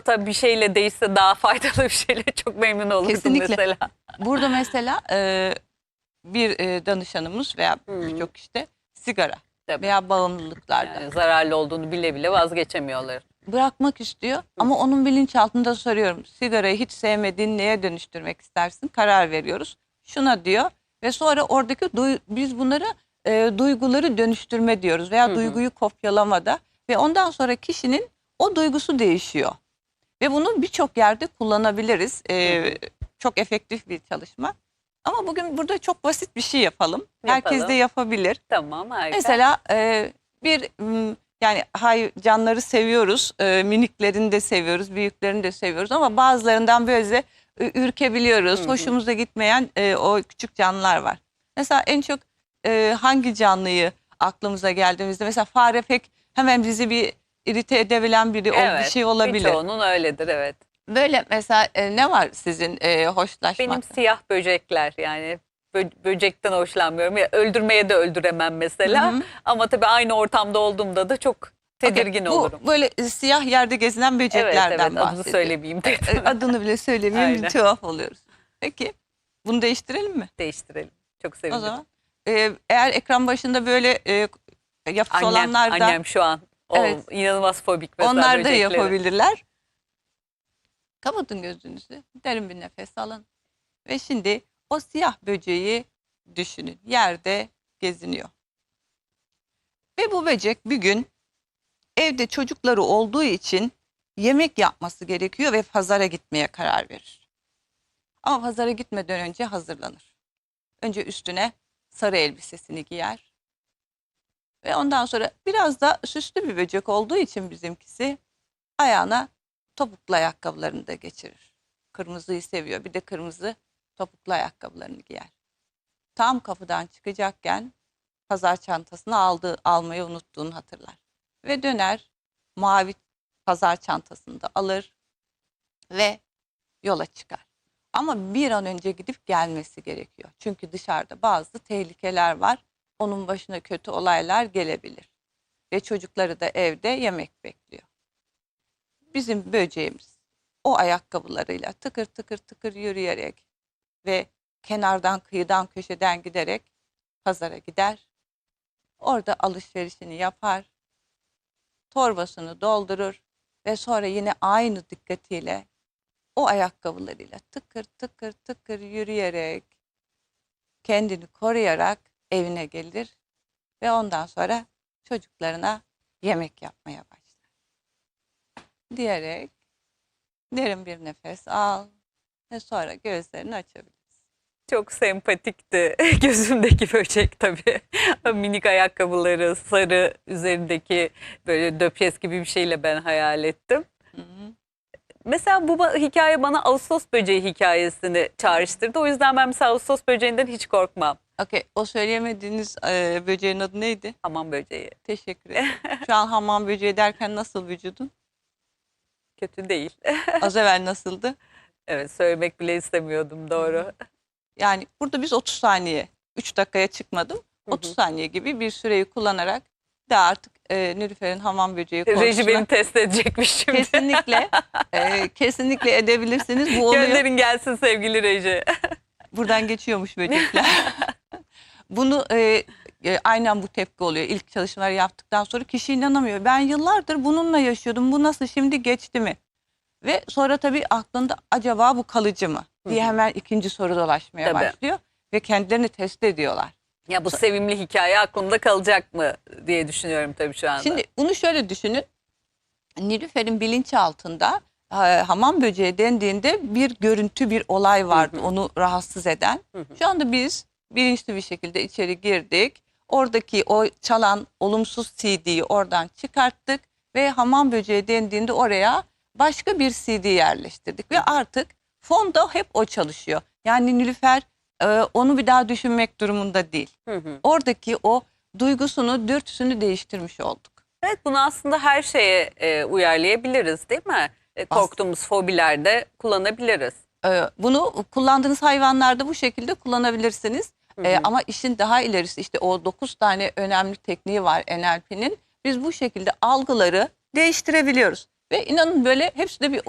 Tabii bir şeyle değişse daha faydalı bir şeyle çok memnun olurdum Kesinlikle. mesela. Burada mesela e, bir e, danışanımız veya Hı. birçok işte sigara Tabii. veya bağımlılıklarda Yani zararlı olduğunu bile bile vazgeçemiyorlar. bırakmak istiyor. Ama onun bilinçaltında soruyorum. Sigarayı hiç sevmediğin neye dönüştürmek istersin? Karar veriyoruz. Şuna diyor ve sonra oradaki biz bunları e, duyguları dönüştürme diyoruz veya Hı hı. duyguyu kopyalamada ve ondan sonra kişinin o duygusu değişiyor. Ve bunu birçok yerde kullanabiliriz. E, hı. çok efektif bir çalışma. Ama bugün burada çok basit bir şey yapalım. Herkes de Yapalım. yapabilir. Tamam harika. Mesela e, bir m, yani hay canları seviyoruz, e, miniklerini de seviyoruz, büyüklerini de seviyoruz ama bazılarından böyle e, ürkebiliyoruz. Hı hı. Hoşumuza gitmeyen e, o küçük canlılar var. Mesela en çok e, hangi canlıyı aklımıza geldiğimizde mesela fare pek hemen bizi bir irite edebilen biri o bir şey olabilir. Birçoğunun öyledir evet. Böyle mesela e, ne var sizin e, hoşlaşmak? Benim siyah böcekler yani bö- böcekten hoşlanmıyorum. Ya öldürmeye de öldüremem mesela. Hı hı. Ama tabii aynı ortamda olduğumda da çok tedirgin Bu olurum. böyle e, siyah yerde gezinen Evet böceklerden evet adını bahsediyorum. söylemeyeyim dedim. E, adını bile söylemeyeyim tuhaf oluyoruz. Peki bunu değiştirelim mi Değiştirelim. Çok o sevinirim. zaman? E, eğer ekran başında böyle e, yapısı Annem, olanlar da annem şu an o Evet. inanılmaz fobik mesela onlar da böceklere. yapabilirler. Kapatın gözünüzü. Derin bir nefes alın. Ve şimdi o siyah böceği düşünün. Yerde geziniyor. Ve bu böcek bir gün evde çocukları olduğu için yemek yapması gerekiyor ve pazara gitmeye karar verir. Ama pazara gitmeden önce hazırlanır. Önce üstüne sarı elbisesini giyer. Ve ondan sonra biraz da süslü bir böcek olduğu için bizimkisi ayağına topuklu ayakkabılarını da geçirir. Kırmızıyı seviyor. Bir de kırmızı topuklu ayakkabılarını giyer. Tam kapıdan çıkacakken pazar çantasını aldı, almayı unuttuğunu hatırlar. Ve döner mavi pazar çantasını da alır ve yola çıkar. Ama bir an önce gidip gelmesi gerekiyor. Çünkü dışarıda bazı tehlikeler var. Onun başına kötü olaylar gelebilir. Ve çocukları da evde yemek bekliyor. Bizim böceğimiz o ayakkabılarıyla tıkır tıkır tıkır yürüyerek ve kenardan kıyıdan köşeden giderek pazara gider. Orada alışverişini yapar. Torbasını doldurur ve sonra yine aynı dikkatiyle o ayakkabılarıyla tıkır tıkır tıkır yürüyerek kendini koruyarak evine gelir ve ondan sonra çocuklarına yemek yapmaya başlar. Diyerek derin bir nefes al ve sonra gözlerini açabilirsin. Çok sempatikti gözümdeki böcek tabii. Minik ayakkabıları, sarı üzerindeki böyle döpyes gibi bir şeyle ben hayal ettim. Hı hı. Mesela bu hikaye bana Ağustos böceği hikayesini çağrıştırdı. O yüzden ben mesela Ağustos böceğinden hiç korkmam. Okey, o söyleyemediğiniz e, böceğin adı neydi? Hamam böceği. Teşekkür ederim. Şu an hamam böceği derken nasıl vücudun? Kötü değil. Az evvel nasıldı? Evet söylemek bile istemiyordum doğru. Yani burada biz 30 saniye, 3 dakikaya çıkmadım. Hı 30 hı. saniye gibi bir süreyi kullanarak da artık e, Nilüfer'in hamam böceği Reji konusuna beni test edecekmiş şimdi. kesinlikle e, kesinlikle edebilirsiniz. Bu oluyor. Gönderin gelsin sevgili Reji. Buradan geçiyormuş böcekler. Bunu e, e, aynen bu tepki oluyor. İlk çalışmaları yaptıktan sonra kişi inanamıyor. Ben yıllardır bununla yaşıyordum. Bu nasıl şimdi geçti mi? Ve sonra tabii aklında acaba bu kalıcı mı? diye hemen ikinci soru dolaşmaya Tabii. başlıyor. Ve kendilerini test ediyorlar. Ya bu sevimli hikaye aklımda kalacak mı diye düşünüyorum tabii şu anda. Şimdi bunu şöyle düşünün. Nilüfer'in bilinçaltında e, hamam böceği dendiğinde bir görüntü, bir olay vardı onu rahatsız eden. Şu anda biz bilinçli bir şekilde içeri girdik. Oradaki o çalan olumsuz CD'yi oradan çıkarttık ve hamam böceği dendiğinde oraya başka bir CD yerleştirdik ve artık fonda hep o çalışıyor. Yani Nilüfer e, onu bir daha düşünmek durumunda değil. Hı hı. Oradaki o duygusunu, dürtüsünü değiştirmiş olduk. Evet bunu aslında her şeye e, uyarlayabiliriz değil mi? E, korktuğumuz fobilerde kullanabiliriz. Bunu kullandığınız hayvanlarda bu şekilde kullanabilirsiniz. Hı. ama işin daha ilerisi işte o 9 tane önemli tekniği var NLP'nin. Biz bu şekilde algıları değiştirebiliyoruz. Ve inanın böyle hepsi de bir